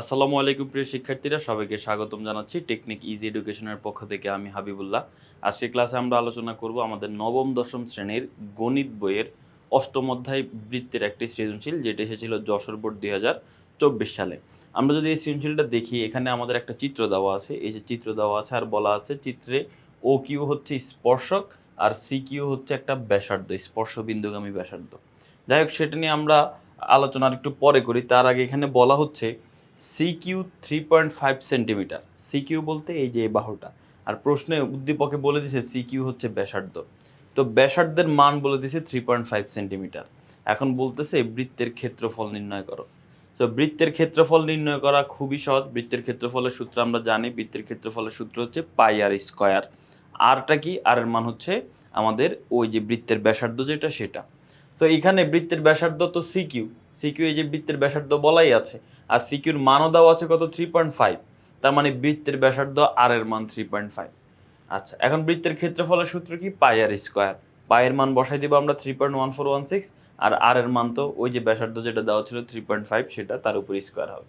আসসালামু আলাইকুম প্রিয় শিক্ষার্থীরা, সবাইকে স্বাগতম জানাচ্ছি টেকনিক ইজি এডুকেশনের পক্ষ থেকে আমি হাবিবুল্লাহ। আজকের ক্লাসে আমরা আলোচনা করব আমাদের নবম, দশম শ্রেণির গণিত বইয়ের অষ্টম অধ্যায় বৃত্তের একটি সৃজনশীল, যেটা এসেছিল যশোর বোর্ড দুই হাজার চব্বিশ সালে। আমরা যদি এই সৃজনশীলটা দেখি, এখানে আমাদের একটা চিত্র দেওয়া আছে। এই যে চিত্র দেওয়া আছে, আর বলা আছে চিত্রে ও কিউ হচ্ছে স্পর্শক, আর সি কিউ হচ্ছে একটা ব্যাসার্ধ স্পর্শ বিন্দুগামী ব্যাসার্ধ। যাই হোক, সেটা নিয়ে আমরা আলোচনা আর একটু পরে করি। তার আগে এখানে বলা হচ্ছে C Q three point five centimetre CQ বলতে এই যে বাহুটা। আর প্রশ্নে উদ্দীপকে বলে দিছে সিকিউ হচ্ছে ব্যাসার্ধ। তো ব্যাসার্ধের মান বলে দিছে থ্রি পয়েন্ট ফাইভ সেন্টিমিটার এখন বলতেছে বৃত্তের ক্ষেত্রফল নির্ণয় করো। তো বৃত্তের ক্ষেত্রফল নির্ণয় করা খুবই সহজ। বৃত্তের ক্ষেত্রফলের সূত্র আমরা জানি। বৃত্তের ক্ষেত্রফলের সূত্র হচ্ছে পাই আর স্কোয়ার। আরটা কি? আর এর মান হচ্ছে আমাদের ওই যে বৃত্তের ব্যাসার্ধ যেটা সেটা। তো এখানে বৃত্তের ব্যাসার্ধ তো সিকিউ সিকিউ এই যে বৃত্তের ব্যাসার্ধ বলাই আছে। আর সিকিউর মানও দেওয়া আছে কত? থ্রি পয়েন্ট ফাইভ তার মানে বৃত্তের ব্যাসার্ধ আর এর মান থ্রি পয়েন্ট ফাইভ আচ্ছা এখন বৃত্তের ক্ষেত্রফলের সূত্র কি? পাই আর স্কোয়ার পায়ের মান বসাই দিব আমরা three point one four one six আর আর এর মান তো ওই যে ব্যাসার্ধ যেটা দেওয়া ছিল থ্রি পয়েন্ট ফাইভ সেটা তার উপর স্কোয়ার হবে।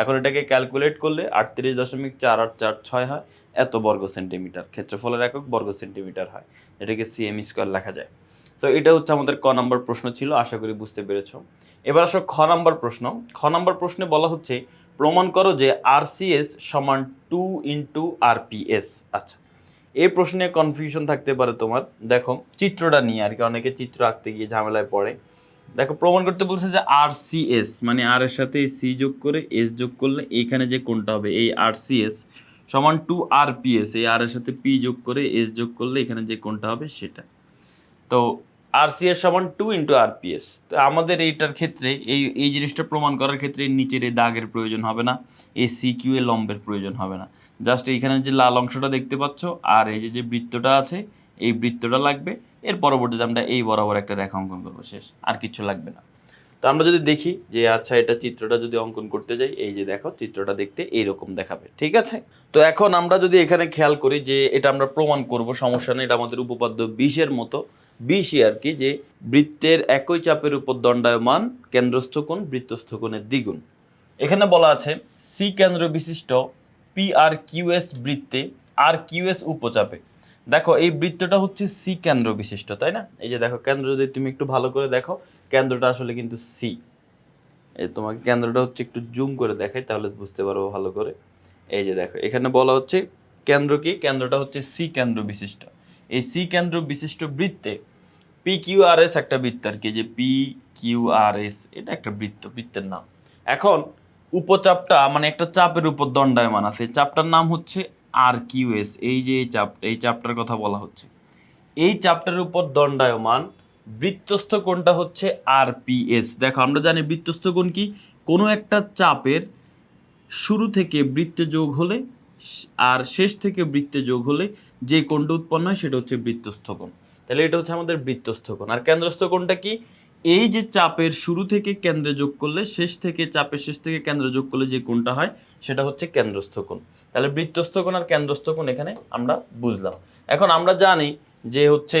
এখন এটাকে ক্যালকুলেট করলে আটত্রিশ দশমিক চার আট চার ছয় হয়, এত বর্গ সেন্টিমিটার ক্ষেত্রফলের একক বর্গ সেন্টিমিটার হয় এটাকে সিএম স্কোয়ার লেখা যায়। তো এটা হচ্ছে আমাদের ক নম্বর প্রশ্ন ছিল, আশা করি বুঝতে পেরেছ। এবার আসো খ নম্বর প্রশ্ন। খ নম্বর প্রশ্নে বলা হচ্ছে, প্রমাণ করো যে আরসিএস সমান টু ইন্টু আরপিএস আচ্ছা এই প্রশ্নে কনফিউশন থাকতে পারে তোমার। দেখো, চিত্রটা নিয়ে আর কি, অনেকে চিত্র আঁকতে গিয়ে ঝামেলায় পড়ে। দেখো, প্রমাণ করতে বলছে যে আর এস মানে আর এর সাথে সি যোগ করে এস যোগ করলে এইখানে যে কোনটা হবে, এই আর এস সমান টু আর পিএস এই আর এর সাথে পি যোগ করে এস যোগ করলে এখানে যে কোনটা হবে সেটা। তো আর সি এর সমান টু ইন্টু আর পিএস তো আমাদের এইটার ক্ষেত্রে, এই এই জিনিসটা প্রমাণ করার ক্ষেত্রে নিচের এই দাগের প্রয়োজন হবে না, এই সি কিউ এ লম্বের প্রয়োজন হবে না। জাস্ট এইখানে যে লাল অংশটা দেখতে পাচ্ছ, আর এই যে যে বৃত্তটা আছে, এই বৃত্তটা লাগবে। এর পরবর্তীতে আমরা এই বরাবর একটা রেখা অঙ্কন করব শেষ, আর কিছু লাগবে না। তো আমরা যদি দেখি যে আচ্ছা এটা চিত্রটা যদি অঙ্কন করতে যাই, এই যে দেখো, চিত্রটা দেখতে এইরকম দেখাবে, ঠিক আছে? তো এখন আমরা যদি এখানে খেয়াল করি যে, এটা আমরা প্রমাণ করব, সমস্যা নেই, এটা আমাদের উপপাদ্য বিশের মতো। বিশই আর কি, যে বৃত্তের একই চাপের উপর দণ্ডায়মান কেন্দ্রস্থ কোণ, বৃত্তস্থ কোণের দ্বিগুণ। এখানে বলা আছে, সি কেন্দ্র বিশিষ্ট পি আর কিউএস বৃত্তে আর কিউএস উপচাপে। দেখো, এই বৃত্তটা হচ্ছে সি কেন্দ্র বিশিষ্ট, তাই না? এই যে দেখো, কেন্দ্র যদি তুমি একটু ভালো করে দেখো, কেন্দ্রটা আসলে কিন্তু সি। এই তোমাকে কেন্দ্রটা হচ্ছে একটু জুম করে দেখাই, তাহলে বুঝতে পারব ভালো করে। এই যে দেখো, এখানে বলা হচ্ছে, কেন্দ্র কি? কেন্দ্রটা হচ্ছে সি কেন্দ্র বিশিষ্ট। এই সি কেন্দ্র বিশিষ্ট বৃত্তে পি কিউ আর এস একটা বৃত্ত আর কি যে পি কিউ আর এস এটা একটা বৃত্ত, বৃত্তের নাম। এখন উপচাপটা মানে একটা চাপের উপর দণ্ডায়মান আছে। চাপটার নাম হচ্ছে আর কিউ এস এই যে এই চাপ, এই চাপটার কথা বলা হচ্ছে। এই চাপটার উপর দণ্ডায়মান বৃত্তস্থ কোণটা হচ্ছে আর পি এস দেখো, আমরা জানি বৃত্তস্থ কোণ কি? কোনো একটা চাপের শুরু থেকে বৃত্তে যোগ হলে আর শেষ থেকে বৃত্তে যোগ হলে যে কোণটা উৎপন্ন হয় সেটা হচ্ছে বৃত্তস্থ কোণ তাহলে এটা হচ্ছে আমাদের বৃত্তস্থ কোণ আর কেন্দ্রস্থ কোণটা কি? এই যে চাপের শুরু থেকে কেন্দ্রে যোগ করলে, শেষ থেকে চাপের শেষ থেকে কেন্দ্রে যোগ করলে যে কোণটা হয়, সেটা হচ্ছে কেন্দ্রস্থ কোণ তাহলে বৃত্তস্থ কোণ আর কেন্দ্রস্থ কোণ এখানে আমরা বুঝলাম। এখন আমরা জানি যে হচ্ছে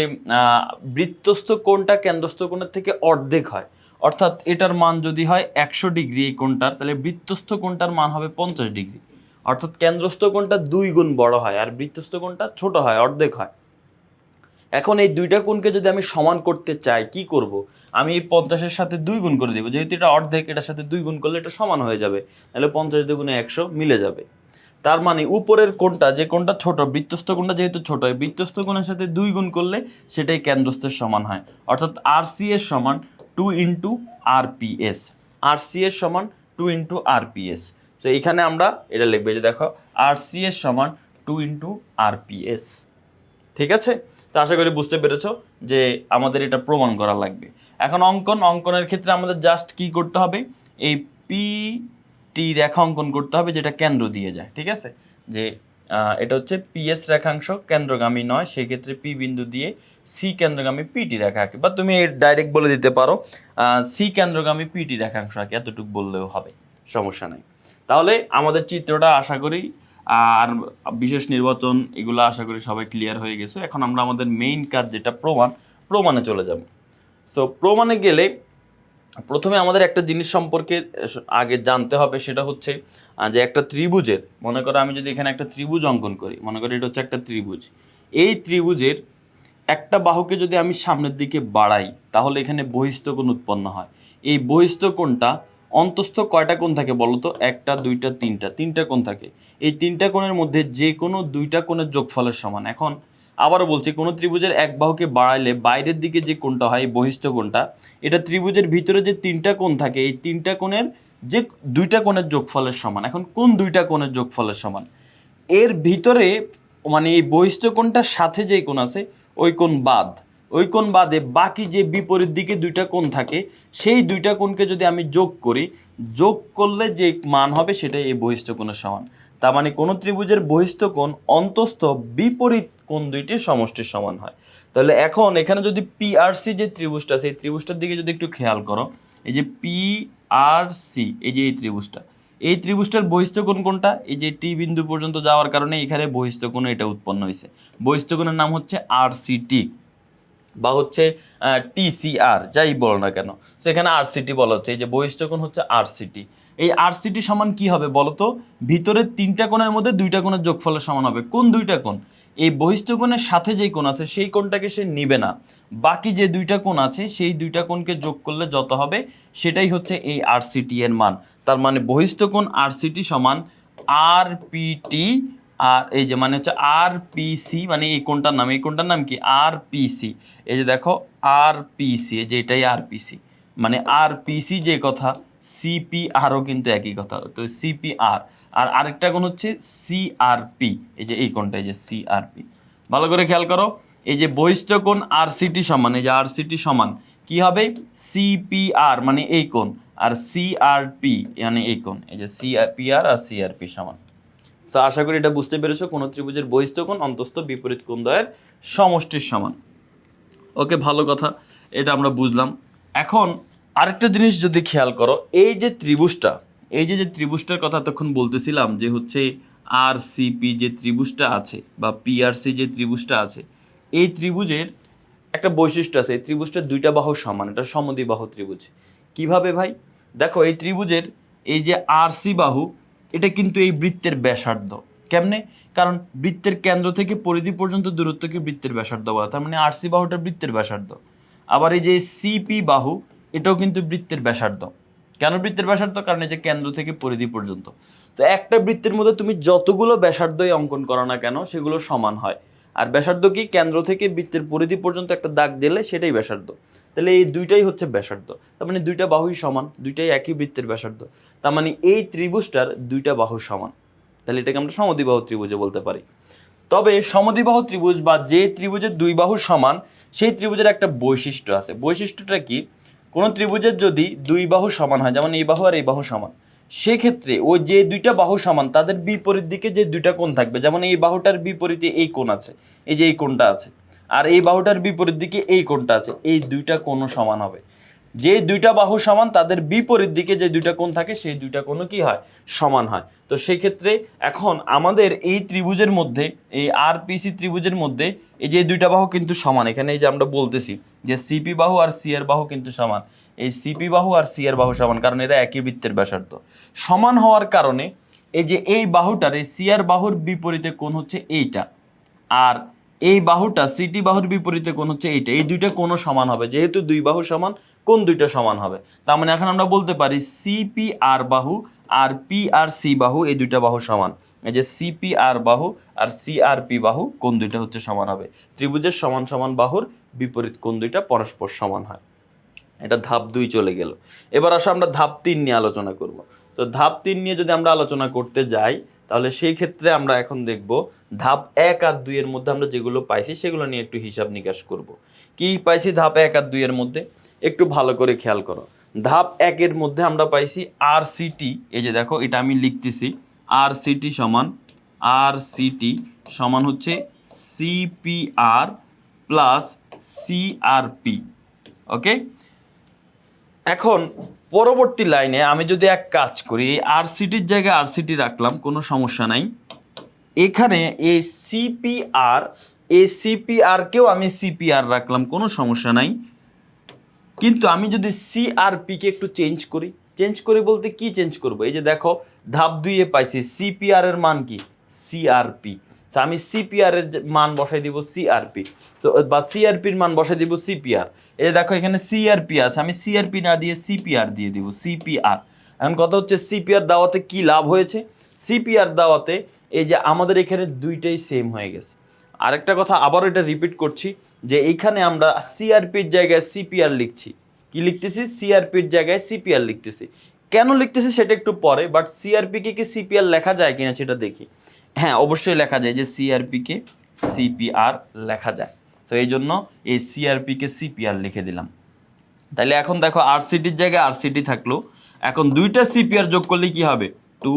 বৃত্তস্থ কোণটা কেন্দ্রস্থ কোণের থেকে অর্ধেক হয়। অর্থাৎ এটার মান যদি হয় একশো ডিগ্রি এই কোণটার, তাহলে বৃত্তস্থ কোণটার মান হবে পঞ্চাশ ডিগ্রি। অর্থাৎ কেন্দ্রস্থ কোণটা দুই গুণ বড় হয় আর বৃত্তস্থ কোণটা ছোট হয়, অর্ধেক হয়। এখন এই দুইটা কোণকে যদি আমি সমান করতে চাই, কি করব? আমি এই পঞ্চাশের সাথে দুই গুণ করে দেবো। যেহেতু এটা অর্ধেক, এটার সাথে দুই গুণ করলে এটা সমান হয়ে যাবে। তাহলে পঞ্চাশ দুগুণে একশো মিলে যাবে। তার মানে উপরের কোণটা, যে কোণটা ছোট, বৃত্তস্থ কোণটা যেহেতু ছোট বৃত্তস্থ কোণের সাথে দুই গুণ করলে সেটাই কেন্দ্রস্থের সমান হয়। অর্থাৎ আর সি এর সমান two into R P S R C এর সমান two into R P S তো এখানে আমরা এটা লিখবে যে দেখো আর সি এর সমান two into R P S ঠিক আছে? তো আশা করি বুঝতে পেরেছ যে আমাদের এটা প্রমাণ করা লাগবে। এখন অঙ্কন, অঙ্কনের ক্ষেত্রে আমাদের জাস্ট কি করতে হবে? এই পি টি রেখা অঙ্কন করতে হবে যেটা কেন্দ্র দিয়ে যায়, ঠিক আছে? যে এটা হচ্ছে পিএস রেখাংশ কেন্দ্রগামী নয় সেই ক্ষেত্রে পি বিন্দু দিয়ে সি কেন্দ্রগামী পিটি রেখা আঁকে। বা তুমি ডাইরেক্ট বলে দিতে পারো সি কেন্দ্রগামী পিটি রেখাংশ আঁকে, এতটুকু বললেও হবে, সমস্যা নাই। তাহলে আমাদের চিত্রটা আশা করি, আর বিশেষ নির্বাচন এগুলো আশা করি সবাই ক্লিয়ার হয়ে গেছে। এখন আমরা আমাদের মেইন কাজ যেটা প্রমাণ, প্রমাণে চলে যাব। সো প্রমাণে গেলে প্রথমে আমাদের একটা জিনিস সম্পর্কে আগে জানতে হবে, সেটা হচ্ছে যে একটা ত্রিভুজের, মনে করো আমি যদি এখানে একটা ত্রিভুজ অঙ্কন করি, মনে করি এটা হচ্ছে একটা ত্রিভুজ। এই ত্রিভুজের একটা বাহুকে যদি আমি সামনের দিকে বাড়াই, তাহলে এখানে বহিস্থ কোণ উৎপন্ন হয়। এই বহিস্থ কোণটা অন্তস্থ কয়টা কোণ থাকে বলো তো? একটা, দুইটা, তিনটা। তিনটা কোণ থাকে। এই তিনটা কোণের মধ্যে যে কোনো দুইটা কোণের যোগফলের সমান। এখন আবারও বলছি, কোনো ত্রিভুজের এক বাহুকে বাড়াইলে বাইরের দিকে যে কোণটা হয় বহিস্থ কোণটা, এটা ত্রিভুজের ভিতরে যে তিনটা কোণ থাকে, এই তিনটা কোণের যে দুইটা কোণের যোগফলের সমান। এখন কোন দুইটা কোণের যোগফলের সমান? এর ভিতরে মানে এই বহিস্থ কোণটার সাথে যে কোণ আছে, ওই কোণ বাদ। ওই কোণ বাদে বাকি যে বিপরীত দিকে দুইটা কোণ থাকে, সেই দুইটা কোণকে যদি আমি যোগ করি, যোগ করলে যে মান হবে সেটাই এই বহিস্থ কোণের সমান। তার মানে কোনো ত্রিভুজের বহিস্থ কোণ অন্তস্থ বিপরীত কোণ দুইটির সমষ্টির সমান হয়। তাহলে এখন এখানে যদি পি আর সি যে ত্রিভুজটা এই ত্রিভুজটার দিকে যদি একটু খেয়াল করো, এই যে পি আর সি এই যে এই ত্রিভুজটা, এই ত্রিভুজটার বহিস্থ কোণ কোনটা? এই যে টি বিন্দু পর্যন্ত যাওয়ার কারণে এখানে বহিস্থ কোণ এটা উৎপন্ন হয়েছে বহিস্থ কোণের নাম হচ্ছে আর সি টি বা হচ্ছে টিসিআর, যাই বলো না কেন। তো এখানে আরসিটি বলা হচ্ছে, এই যে বহিস্থ কোণ হচ্ছে আরসিটি। এই আরসিটি সমান কি হবে বলো তো? ভিতরের তিনটা কোণের মধ্যে দুইটা কোণের যোগফলের সমান হবে। কোন দুইটা কোণ? এই বহিস্থ কোণের সাথে যেই কোণ আছে, সেই কোণটাকে সে নিবে না। বাকি যে দুইটা কোণ আছে, সেই দুইটা কোণকে যোগ করলে যত হবে, সেটাই হচ্ছে এই আরসিটি এর মান। তার মানে বহিস্থ কোণ আরসিটি সমান আর পিটি আর এই যে মানে হচ্ছে আর পিসি মানে এই কোনটার নাম, এই কোনটার নাম কি? আর পিসি এই যে দেখো আর পিসি এই যে এটাই আর পিসি মানে আর পিসি যে কথা সিপিআরও কিন্তু একই কথা, তো সিপিআর আর আরেকটা কোন হচ্ছে সিআরপি এই যে এই কোনটা এই যে সিআরপি ভালো করে খেয়াল করো, এই যে বহিষ্ঠ কোণ আর সিটি সমান, এই যে আর সিটি সমান, কি হবে? সিপিআর মানে এই কোণ, আর সিআরপি মানে এই কোণ, এই যে সিপিআর আর সিআরপি সমান। তো আশা করি এটা বুঝতে পেরেছ, কোন ত্রিভুজের বহিস্থ কোণ অন্তস্থ বিপরীত কোণ দ্বয়ের সমষ্টির সমান। ওকে, ভালো কথা, এটা আমরা বুঝলাম। এখন আরেকটা জিনিস যদি খেয়াল করো, এই যে ত্রিভুজটা, এই যে যে ত্রিভুজটার কথা তখন বলতেছিলাম, যে হচ্ছে আর সিপি যে ত্রিভুজটা আছে বা পিআরসি যে ত্রিভুজটা আছে, এই ত্রিভুজের একটা বৈশিষ্ট্য আছে, এই ত্রিভুজটা দুইটা বাহু সমান, এটা সমদ্বিবাহু ত্রিভুজ। কীভাবে ভাই? দেখো, এই ত্রিভুজের এই যে আরসি বাহু এটা কিন্তু এই বৃত্তের ব্যাসার্ধ। কেমনে? কারণ বৃত্তের কেন্দ্র থেকে পরিধি পর্যন্ত দূরত্বকে বৃত্তের ব্যাসার্ধ বলা। তার মানে আরসি বাহুটা বৃত্তের ব্যাসার্ধ। আবার এই যে সিপি বাহু, এটাও কিন্তু বৃত্তের ব্যাসার্ধ। কেন বৃত্তের ব্যাসার্ধ? কারণ এই যে কেন্দ্র থেকে পরিধি পর্যন্ত। তো একটা বৃত্তের মধ্যে তুমি যতগুলো ব্যাসার্ধই অঙ্কন করো না কেন, সেগুলো সমান হয়। আর ব্যাসার্ধ কি? কেন্দ্র থেকে বৃত্তের পরিধি পর্যন্ত একটা দাগ দিলে সেটাই ব্যাসার্ধ। তাহলে এই দুইটাই হচ্ছে ব্যাসার্ধ। তার মানে দুইটা বাহুই সমান, দুইটাই একই বৃত্তের ব্যাসার্ধ। তার মানে এই ত্রিভুজটার দুইটা বাহু সমান। তাহলে এটাকে আমরা সমদ্বিবাহু ত্রিভুজে বলতে পারি। তবে সমদ্বিবাহু ত্রিভুজ বা যে ত্রিভুজের দুই বাহু সমান, সেই ত্রিভুজের একটা বৈশিষ্ট্য আছে। বৈশিষ্ট্যটা কি? কোনো ত্রিভুজের যদি দুই বাহু সমান হয়, যেমন এই বাহু আর এই বাহু সমান, সেক্ষেত্রে ওই যে দুইটা বাহু সমান, তাদের বিপরীত দিকে যে দুইটা কোণ থাকবে, যেমন এই বাহুটার বিপরীতে এই কোণ আছে, এই যে এই কোণটা আছে আর এই বাহুটার বিপরীত দিকে এই কোণটা আছে, এই দুইটা কোণও সমান হবে। যে দুইটা বাহু সমান, তাদের বিপরীত দিকে যে দুইটা কোণ থাকে, সেই দুইটা কোণও কি হয়? সমান হয়। তো সেই ক্ষেত্রে এখন আমাদের এই ত্রিভুজের মধ্যে, এই আর পিসি ত্রিভুজের মধ্যে এই যে দুইটা বাহু কিন্তু সমান। এখানে এই যে আমরা বলতেছি যে সিপি বাহু আর সি এর বাহু কিন্তু সমান। এই সিপি বাহু আর সি এর বাহু সমান, কারণ এরা একই বৃত্তের ব্যাসার্ধ। সমান হওয়ার কারণে এই যে এই বাহুটার, এই সি আর বাহুর বিপরীতে কোণ হচ্ছে এইটা। আর এই বাহুটা সিটি বাহুর বিপরীতে কোণ হচ্ছে এইটা। এই দুইটা কোনো সমান হবে? যেহেতু দুই বাহু সমান, কোন দুইটা সমান হবে? তার মানে এখন আমরা বলতে পারি সিপি আর বাহু আর পি আর সি বাহু এই দুইটা বাহু সমান। এই যে সিপি আর বাহু আর সি আর পি বাহু কোন দুইটা হচ্ছে সমান হবে? ত্রিভুজের সমান সমান বাহুর বিপরীত কোন দুইটা পরস্পর সমান হয়। এটা ধাপ দুই চলে গেল। এবার আসো আমরা ধাপ তিন নিয়ে আলোচনা করব। তো ধাপ তিন নিয়ে যদি আমরা আলোচনা করতে যাই তাহলে সেই ক্ষেত্রে আমরা এখন দেখব ধাপ এক আর দুইয়ের মধ্যে আমরা যেগুলো পাইছি সেগুলো নিয়ে একটু হিসাব নিকাশ করব। কি পাইছি ধাপ এক আর দুইয়ের মধ্যে? একটু ভালো করে খেয়াল করো। ধাপ একের মধ্যে আমরা পাইছি আর সিটি এই যে দেখো এটা আমি লিখতেছি আর সিটি সমান আর সিটি সমান হচ্ছে সিপিআর প্লাস সিআরপি ওকে এখন পরবর্তী লাইনে আমি যদি এক কাজ করি আর সিটির জায়গায় আর সিটি রাখলাম, কোনো সমস্যা নাই। এখানে এই সিপিআর এই সিপিআরকেও আমি সিপিআর রাখলাম, কোনো সমস্যা নাই। কিন্তু আমি যদি সিআরপিকে একটু চেঞ্জ করি চেঞ্জ করি বলতে কি চেঞ্জ করব? এই যে দেখো, ধাপ দুইয়ে পাইছি সিপিআর এর মান কি? সিআরপি তা আমি সিপিআর এর মান বসাই দিব সিআরপি তো, বা সিআরপির মান বসাই দিব সিপিআর এই দেখো, এখানে সিআরপি আছে। আমি সিআরপি না দিয়ে সিপিআর দিয়ে দিব সিপিআর এখন কথা হচ্ছে সিপিআর দাওয়াতে কি লাভ হয়েছে? সিপিআর দাওয়াতে এই যে আমাদের এখানে দুইটাই সেম হয়ে গেছে। আরেকটা কথা, আবার এটা রিপিট করছি, যে এইখানে আমরা সিআরপির জায়গায় সিপিআর লিখছি। কি লিখতেছি? সিআরপির জায়গায় সিপিআর লিখতেছি। কেন লিখতেছি সেটা একটু পরে বাট সিআরপিকে কি সিপিআর লেখা যায় কিনা সেটা দেখি। হ্যাঁ অবশ্যই লেখা যায় যে সিআরপিকে সিপিআর লেখা যায়। তো এই জন্য এই সিআরপিকে সিপিআর লিখে দিলাম। তাহলে এখন দেখো আরসিটির জায়গায় আরসিটি থাকল। এখন দুইটা সিপিআর যোগ করলে কি হবে? টু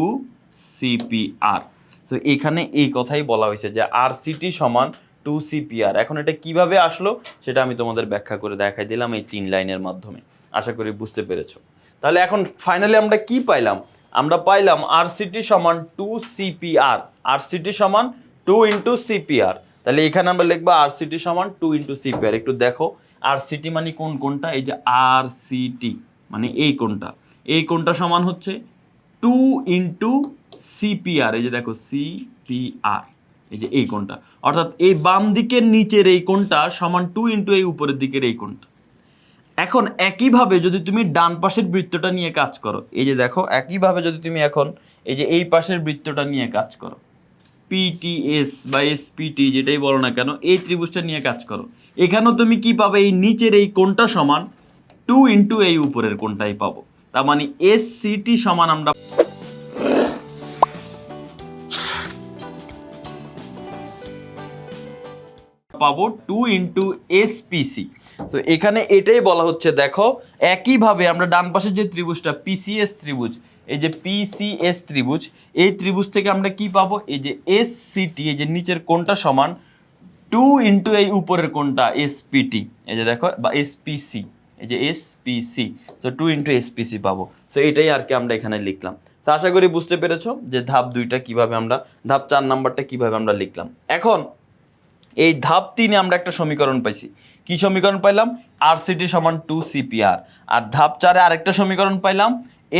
সিপিআর তো এখানে এই কথাই বলা হয়েছে যে আরসিটি সমান টু সিপিআর এখন এটা কীভাবে আসলো সেটা আমি তোমাদের ব্যাখ্যা করে দেখাই দিলাম এই তিন লাইনের মাধ্যমে। আশা করি বুঝতে পেরেছ। তাহলে এখন ফাইনালি আমরা কি পাইলাম? আমরা পাইলাম আরসিটি সমান টু সিপিআর আরসিটি সমান টু ইন্টু সিপিআর তাহলে এখানে আমরা লিখব আরসিটি সমান টু ইন্টু সিপিআর একটু দেখো আরসিটি মানে কোন কোনটা? এই যে আরসিটি মানে এই কোনটা? এই কোনটা সমান হচ্ছে টু ইন্টু সিপিআর এই যে দেখো সিপিআর এই যে এই কোনটা। অর্থাৎ এই বাম দিকের নিচের এই কোনটা সমান টু ইন্টু এই উপরের দিকের এই কোনটা। এখন একইভাবে যদি তুমি ডান পাশের বৃত্তটা নিয়ে কাজ করো, এই যে দেখো, একইভাবে যদি তুমি এখন এই যে এই পাশের বৃত্তটা নিয়ে কাজ করো পিটিএস বা এসপিটি যেটাই বলো না কেন, এই ত্রিভুজটা নিয়ে কাজ করো, এখানেও তুমি কি পাবে? এই নিচের এই কোণটা সমান টু ইন্টু এই উপরের কোণটাই পাবো, তার মানে এস সিটি সমান আমরা পাবো টু ইন্টু এসপিসি তো এখানে এটাই বলা হচ্ছে, দেখো, একইভাবে আমরা ডান পাশের যে ত্রিভুজটা পিসিএস ত্রিভুজ, এই যে পিসিএস ত্রিভুজ, এই ত্রিভুজ থেকে আমরা কি পাবো? এই যে এস সিটি এই যে নিচের কোনটা সমান টু ইন্টু এই উপরের কোণটা এসপিটি এই যে দেখো, বা এস এসপিসি এই যে এস এসপিসি তো টু ইন্টু এস এসপিসি পাবো। তো এটাই আর কি আমরা এখানে লিখলাম। তো আশা করি বুঝতে পেরেছ যে ধাপ দুইটা কীভাবে আমরা, ধাপ চার নাম্বারটা কীভাবে আমরা লিখলাম। এখন এই ধাপ তিনে আমরা একটা সমীকরণ পাইছি। কি সমীকরণ পাইলাম? আর সিটি সমান টু সিপিআর আর ধাপ চারে আরেকটা সমীকরণ পাইলাম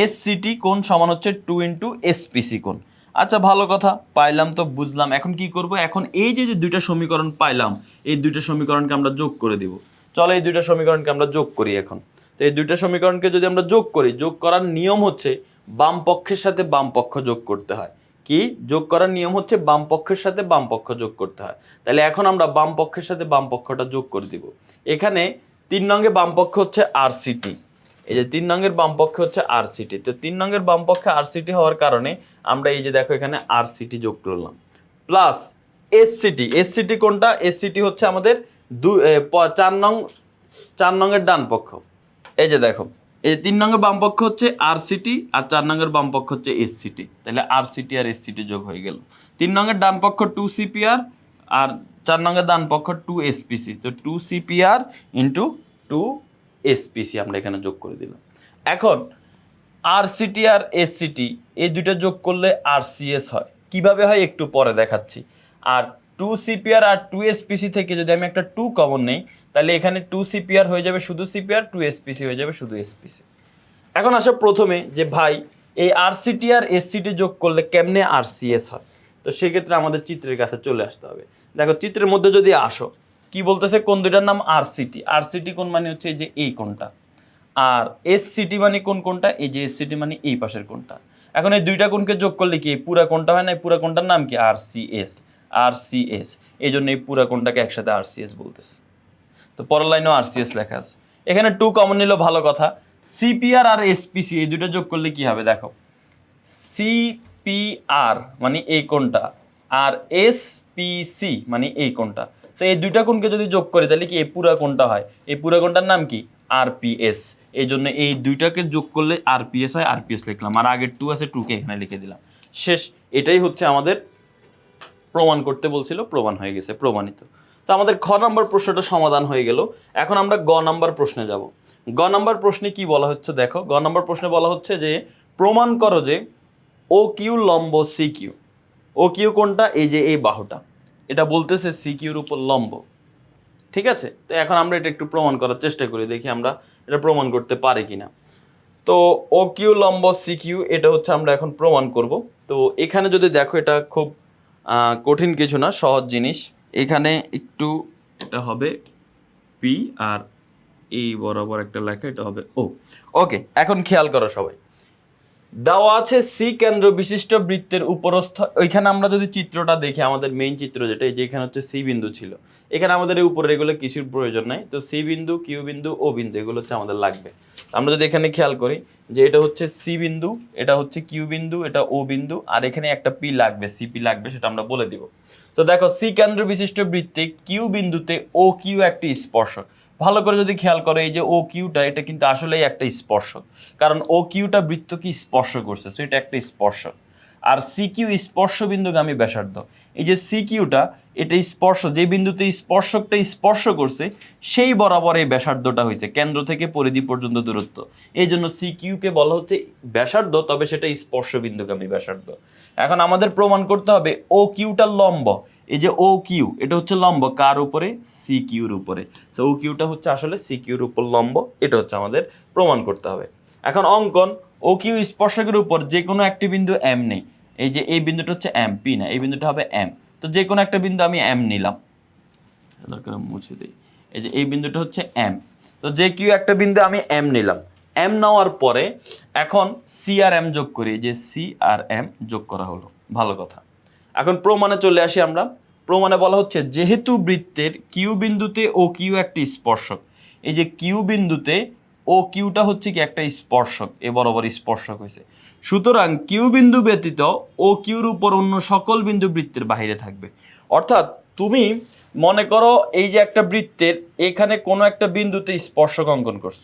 এস সিটি কোন সমান হচ্ছে টু ইন্টু এসপিসি কোন আচ্ছা ভালো কথা, পাইলাম তো, বুঝলাম। এখন কি করব? এখন এই যে যে দুইটা সমীকরণ পাইলাম, এই দুইটা সমীকরণকে আমরা যোগ করে দিব। চলো এই দুইটা সমীকরণকে আমরা যোগ করি এখন। তো এই দুইটা সমীকরণকে যদি আমরা যোগ করি, যোগ করার নিয়ম হচ্ছে বাম পক্ষের সাথে বাম পক্ষ যোগ করতে হয়। কি? যোগ করার নিয়ম হচ্ছে বাম পক্ষের সাথে বাম পক্ষ যোগ করতে হয়। তাহলে এখন আমরা বাম পক্ষের সাথে বাম পক্ষটা যোগ করে দিব। এখানে তিন নঙ্গে বাম পক্ষ হচ্ছে আরসিটি এই যে তিন নঙ্গের বাম পক্ষে হচ্ছে আর সিটি তো তিন নঙ্গের বাম পক্ষে আর সিটি হওয়ার কারণে আমরা এই যে দেখো এখানে আরসিটি যোগ করলাম। Plus S CT S CT কোনটা? এসসিটি হচ্ছে আমাদের দু চার নং চার নঙ্গের ডান পক্ষ। এই যে দেখো। এই তিন নঙ্গের বাম পক্ষ হচ্ছে আরসিটি আর চার নঙ্গের বাম পক্ষ হচ্ছে এসসিটি তাহলে আরসিটি আর এস এসসিটি যোগ হয়ে গেল। তিন নঙ্গের ডান পক্ষ টু সিপিআর আর চার নঙ্গের ডান পক্ষ টু এসপিসি তো two CPR into two SPC আমরা এখানে যোগ করে দিলাম। এখন আর আরসিটি আর এসসিটি এই দুইটা যোগ করলে আর আরসিএস হয়। কীভাবে হয় একটু পরে দেখাচ্ছি। আর টু সিপিআর আর টু এসপিসি থেকে যদি আমি একটা টু কমন নেই তাহলে এখানে টু সিপিআর হয়ে যাবে শুধু সিপিআর টু এসপিসি হয়ে যাবে শুধু এসপিসি এখন আসো প্রথমে যে ভাই, এই আরসিটি আর এসসিটি যোগ করলে কেমনে আরসিএস হয়? তো সেক্ষেত্রে আমাদের চিত্রের কাছে চলে আসতে হবে। দেখো, চিত্রের মধ্যে যদি আসো, কি বলতেছে কোন দুইটার নাম? আরসিটি আরসিটি কোন মানে হচ্ছে এই যে এই কোনটা আর এস সিটি মানে কোন কোনটা এই যে এস সিটি মানে এই পাশের কোনটা এখন এই দুইটা কোনকে যোগ করলে কি এই পুরা কোনটা হয় না? এই পুরা কোনটার নাম কি? R C S R C S এই জন্য এই পুরা কোনটাকে একসাথে আর সি এস বলতেছে। তো পরের লাইনেও আর সি এস লেখা আছে। এখানে টু কমন নিল, ভালো কথা। সিপিআর আর এসপিসি এই দুটো যোগ করলে কি হবে দেখো। সিপিআর মানে এই কোনটা আর এসপিসি মানে এই কোনটা তো এই দুইটা কোণকে যদি যোগ করি, তাহলে কি এই পুরা কোনটা হয়? এই পুরা কোনটার নাম কি? আরপিএস এই জন্য এই দুইটাকে যোগ করলে আরপিএস হয় আরপিএস লিখলাম। আর আগের টু আছে টুকে এখানে লিখে দিলাম। শেষ, এটাই হচ্ছে আমাদের প্রমাণ করতে বলছিল, প্রমাণ হয়ে গেছে, প্রমাণিত। তো আমাদের খ নম্বর প্রশ্নটা সমাধান হয়ে গেল। এখন আমরা গ নম্বর প্রশ্নে যাব। গ নম্বর প্রশ্নে কি বলা হচ্ছে দেখো, গ নম্বর প্রশ্নে বলা হচ্ছে যে, প্রমাণ করো যে ও কিউ লম্ব সি কিউ ও কিউ কোনটা? এই যে এই বাহুটা। এটা বলতেছে সি কিউর উপর লম্ব। ঠিক আছে? তো এখন আমরা এটা একটু প্রমাণ করার চেষ্টা করি, দেখি আমরা এটা প্রমাণ করতে পারি কি না তো ও কিউ লম্ব সি কিউ এটা হচ্ছে আমরা এখন প্রমাণ করব। তো এখানে যদি দেখো এটা খুব কঠিন কিছু না, সহজ জিনিস। এখানে একটু এটা হবে পি আর এই বরাবর একটা লেখা, এটা হবে ও ওকে এখন খেয়াল করো সবাই। দেওয়া আছে সি কেন্দ্র বিশিষ্ট বৃত্তের উপরস্থ, ওইখানে আমরা যদি চিত্রটা দেখি, আমাদের মেইন চিত্র যেটা, এই যে এখানে হচ্ছে সি বিন্দু ছিল। এখানে আমাদের এই উপরে এগুলো কিছুর প্রয়োজন নাই। তো সি বিন্দু কিউ বিন্দু ও বিন্দু, এগুলো হচ্ছে আমাদের লাগবে। আমরা যদি এখানে খেয়াল করি যে এটা হচ্ছে সি বিন্দু, এটা হচ্ছে কিউ বিন্দু, এটা ও বিন্দু, আর এখানে একটা পি লাগবে সি পি লাগবে, সেটা আমরা বলে দিব। তো দেখো সি কেন্দ্র বিশিষ্ট বৃত্তে কিউ বিন্দুতে ও কিউ একটি স্পর্শক। ভালো করে যদি খেয়াল করে, এই যে ও কিউটা এটা কিন্তু আসলেই একটা স্পর্শক। কারণ ও কিউটা বৃত্তকে স্পর্শ করছে সো এটা একটা স্পর্শক। আর সি কিউ স্পর্শ বিন্দুগামী ব্যাসার্ধ। এই যে সিকিউটা এটা স্পর্শ, যে বিন্দুতে স্পর্শকটা স্পর্শ করছে, সেই বরাবর এই ব্যাসার্ধটা হয়েছে, কেন্দ্র থেকে পরিধি পর্যন্ত দূরত্ব। এই জন্য সিকিউকে বলা হচ্ছে ব্যাসার্ধ, তবে সেটা স্পর্শ বিন্দুগামী ব্যাসার্ধ। এখন আমাদের প্রমাণ করতে হবে ও কিউটা লম্ব। এই যে ও কিউ এটা হচ্ছে লম্ব, কার উপরে? সি কিউর উপরে। তো ও কিউটা হচ্ছে আসলে সি কিউর উপর লম্ব, এটা হচ্ছে আমাদের প্রমাণ করতে হবে। এখন অঙ্কন ও কিউ স্পর্শকের উপর যে কোনো একটি বিন্দু এম নেই। এই যে এই বিন্দুটা হচ্ছে এম পি না, এই বিন্দুটা হবে এম তো যে কোনো একটা বিন্দু আমি এম নিলাম। মুছে দিই। এই যে এই বিন্দুটা হচ্ছে এম তো যে কিউ একটা বিন্দু আমি এম নিলাম। এম নেওয়ার পরে এখন সি আর এম যোগ করি। যে সি আর এম যোগ করা হলো। ভালো কথা। এখন প্রমাণে চলে আসি আমরা। প্রমাণে বলা হচ্ছে যেহেতু বৃত্তের কিউ বিন্দুতে ও কিউ একটি স্পর্শক, এই যে কিউ বিন্দুতে ও কিউটা হচ্ছে কি একটা স্পর্শক, এ বরাবর স্পর্শক হয়েছে। সুতরাং কিউ বিন্দু ব্যতীত ও কিউর উপর অন্য সকল বিন্দু বৃত্তের বাইরে থাকবে। অর্থাৎ তুমি মনে করো এই যে একটা বৃত্তের এখানে কোনো একটা বিন্দুতে স্পর্শক অঙ্কন করছ।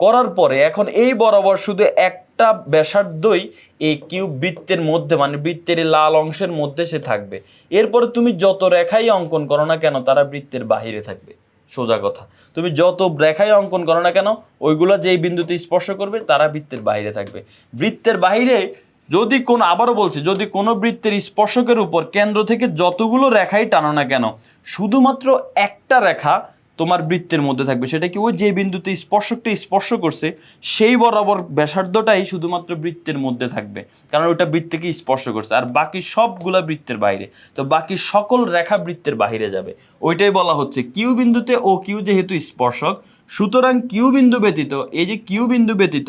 করার পরে এখন এই বরাবর শুধু একটা ব্যাসার্ধই এই কিউ বৃত্তের মধ্যে মানে বৃত্তের লাল অংশের মধ্যে সে থাকবে। এরপরে তুমি যত রেখাই অঙ্কন করো না কেন, তারা বৃত্তের বাহিরে থাকবে। সোজা কথা। তুমি যত রেখাই অঙ্কন করো না কেন, ওইগুলো যেই বিন্দুতে স্পর্শ করবে, তারা বৃত্তের বাইরে থাকবে। বৃত্তের বাইরে যদি কোন, আবারও বলছি, যদি কোনো বৃত্তের স্পর্শকের উপর কেন্দ্র থেকে যতগুলো রেখাই টানো না কেন, শুধুমাত্র একটা রেখা তোমার বৃত্তের মধ্যে থাকবে। সেটা কি ওই যে বিন্দুতে স্পর্শকটা স্পর্শ করছে, সেই বরাবর ব্যাসার্ধটাই শুধুমাত্র বৃত্তের মধ্যে থাকবে। কারণ ওটা বৃত্তকে স্পর্শ করছে, আর বাকি সবগুলা বৃত্তের বাইরে। তো বাকি সকল রেখা বৃত্তের বাইরে যাবে। ওইটাই বলা হচ্ছে কিউ বিন্দুতে ও কিউ যেহেতু স্পর্শক, সুতরাং কিউ বিন্দু ব্যতীত, এই যে কিউ বিন্দু ব্যতীত,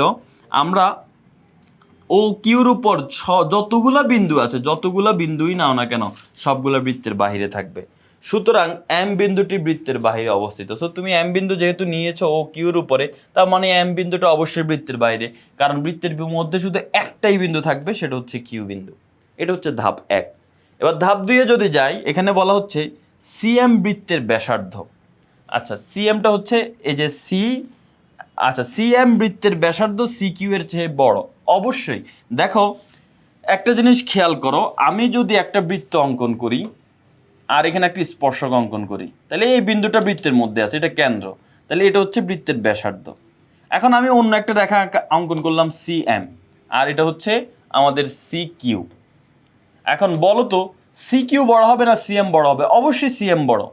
আমরা ও কিউর উপর যতগুলা বিন্দু আছে, যতগুলা বিন্দুই নাও না কেন, সবগুলা বৃত্তের বাহিরে থাকবে। সুতরাং এম বিন্দুটি বৃত্তের বাহিরে অবস্থিত। সো তুমি এম বিন্দু যেহেতু নিয়েছো ও কিউর উপরে, তার মানে এম বিন্দুটা অবশ্যই বৃত্তের বাইরে। কারণ বৃত্তের মধ্যে শুধু একটাই বিন্দু থাকবে, সেটা হচ্ছে কিউ বিন্দু। এটা হচ্ছে ধাপ এক। এবার ধাপ দুইয়ে যদি যাই, এখানে বলা হচ্ছে সিএম বৃত্তের ব্যাসার্ধ। আচ্ছা সিএমটা হচ্ছে এই যে সি আচ্ছা সিএম বৃত্তের ব্যাসার্ধ সি কিউ এর চেয়ে বড়। অবশ্যই। দেখো, একটা জিনিস খেয়াল করো, আমি যদি একটা বৃত্ত অঙ্কন করি আর এখানে একটা স্পর্শক অঙ্কন করি। তাহলে এই বিন্দুটা বৃত্তের মধ্যে আছে, এটা কেন্দ্র। তাহলে এটা হচ্ছে বৃত্তের ব্যাসার্ধ। এখন আমি অন্য একটা আঁকা- অঙ্কন করলাম সি এম আর এটা হচ্ছে আমাদের সি কিউ এখন বলো তো সি কিউ বড় হবে না সিএম বড় হবে? অবশ্যই সিএম বড়।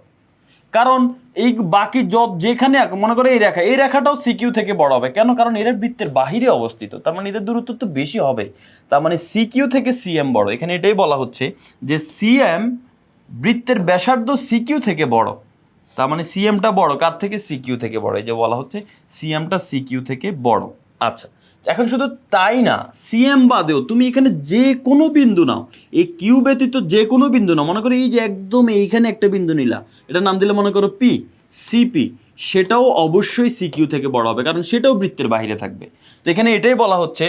কারণ এই বাকি যত যেখানে মনে করো এই রেখা, এই রেখাটাও সিকিউ থেকে বড় হবে। কেন? কারণ এরা বৃত্তের বাহিরে অবস্থিত। তার মানে এদের দূরত্ব তো বেশি হবে। তার মানে সিকিউ থেকে সিএম বড়। এখানে এটাই বলা হচ্ছে যে সিএম বৃত্তের ব্যাসার্ধ সিকিউ থেকে বড়। তার মানে সিএমটা বড়, কার থেকে? সিকিউ থেকে বড়। এই যে বলা হচ্ছে সিএমটা সিকিউ থেকে বড়। আচ্ছা এখন শুধু তাই না সিএম বাদেও তুমি এখানে যে কোনো বিন্দু নাও, এই কিউ ব্যতীত যে কোনো বিন্দু নাও, মনে করো এই যে একদম এইখানে একটা বিন্দু নিলা, এটার নাম দিলে মনে করো পি সিপি সেটাও অবশ্যই সিকিউ থেকে বড় হবে, কারণ সেটাও বৃত্তের বাইরে থাকবে। তো এখানে এটাই বলা হচ্ছে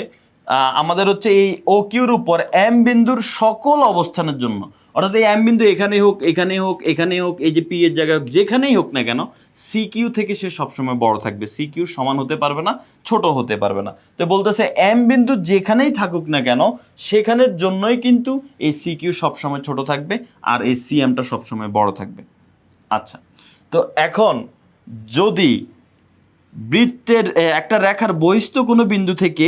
আমাদের হচ্ছে এই ও কিউর উপর এম বিন্দুর সকল অবস্থানের জন্য অর্থাৎ এই এম বিন্দু এখানে হোক এখানে হোক এখানে হোক, এই যে পি এর জায়গায় হোক, যেখানেই হোক না কেন সি কিউ থেকে সে সবসময় বড় থাকবে। সি কিউ সমান হতে পারবে না, ছোট হতে পারবে না। তো বলতেছে এম বিন্দু যেখানেই থাকুক না কেন, সেখানের জন্যই কিন্তু এই সি কিউ সবসময় ছোট থাকবে আর এই সি এমটা সবসময় বড় থাকবে। আচ্ছা তো এখন যদি বৃত্তের একটা রেখার বহিস্থ কোনো বিন্দু থেকে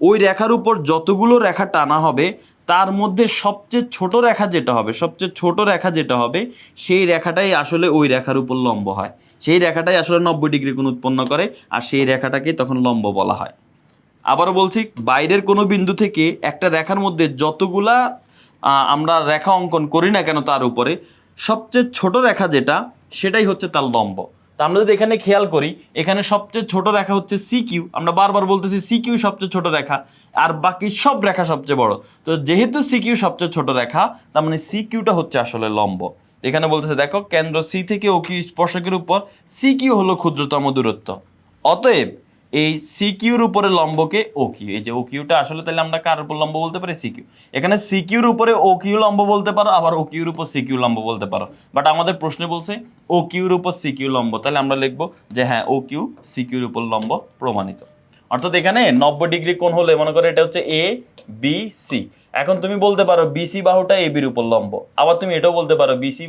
ওই রেখার উপর যতগুলো রেখা টানা হবে তার মধ্যে সবচেয়ে ছোট রেখা যেটা হবে, সবচেয়ে ছোট রেখা যেটা হবে, সেই রেখাটাই আসলে ওই রেখার উপর লম্ব হয়। সেই রেখাটাই আসলে নব্বই ডিগ্রি কোণ উৎপন্ন করে আর সেই রেখাটাকে তখন লম্ব বলা হয়। আবারও বলছি, বাইরের কোনো বিন্দু থেকে একটা রেখার মধ্যে যতগুলা আমরা রেখা অঙ্কন করি না কেন তার উপরে, সবচেয়ে ছোট রেখা যেটা, সেটাই হচ্ছে তার লম্ব। আমরা যদি এখানে খেয়াল করি, এখানে সবচেয়ে ছোট রেখা হচ্ছে সি কিউ আমরা বারবার বলতেছি সি কিউ সবচেয়ে ছোট রেখা, আর বাকি সব রেখা সবচেয়ে বড়। তো যেহেতু সি কিউ সবচেয়ে ছোট রেখা, তার মানে সি কিউটা হচ্ছে আসলে লম্ব। এখানে বলতেছে, দেখো, কেন্দ্র সি থেকে ও কিউ স্পর্শকের উপর সি কিউ হলো ক্ষুদ্রতম দূরত্ব। অতএব এই সিকিউর উপরে লম্বকে ও কিউ এই যে ও কিউটা আসলে তাহলে আমরা কার উপর লম্ব বলতে পারি? সিকিউ এখানে সিকিউর উপরে ও কিউ লম্ব বলতে পারো, আবার ও কিউর উপর সিকিউ লম্ব বলতে পারো। বাট আমাদের প্রশ্নে বলছে ও কিউর উপর সিকিউ লম্ব, তাহলে আমরা লিখব যে হ্যাঁ ও কিউ সি কিউর উপর লম্ব প্রমাণিত। অর্থাৎ এখানে নব্বই ডিগ্রি কোণ হলে মনে করো এটা হচ্ছে এ বি সি এখন তুমি বলতে পারো বিসি বাহুটা এ বির উপর লম্ব। আবার তুমি এটাও বলতে পারো বিসি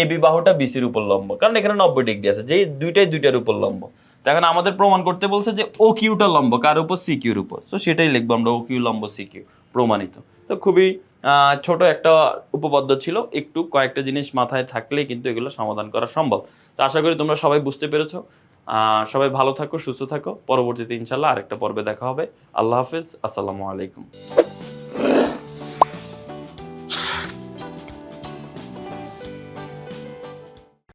এ বি বাহুটা বিসির উপর লম্ব। কারণ এখানে নব্বই ডিগ্রি আছে যে দুইটাই দুইটার উপর লম্ব। তো এখন আমাদের প্রমাণ করতে বলছে যে ও কিউটা লম্ব, কার উপর? সি কিউর উপর। তো সেটাই লিখব আমরা ও কিউ লম্ব সি কিউ প্রমাণিত। তো খুবই ছোট একটা উপপাদ্য ছিল, একটু কয়েকটা জিনিস মাথায় থাকলেই কিন্তু এগুলো সমাধান করা সম্ভব। তো আশা করি তোমরা সবাই বুঝতে পেরেছ। সবাই ভালো থাকো, সুস্থ থাকো। পরবর্তীতে ইনশাল্লাহ আরেকটা পর্বে দেখা হবে। আল্লাহ হাফেজ, আসসালামু আলাইকুম।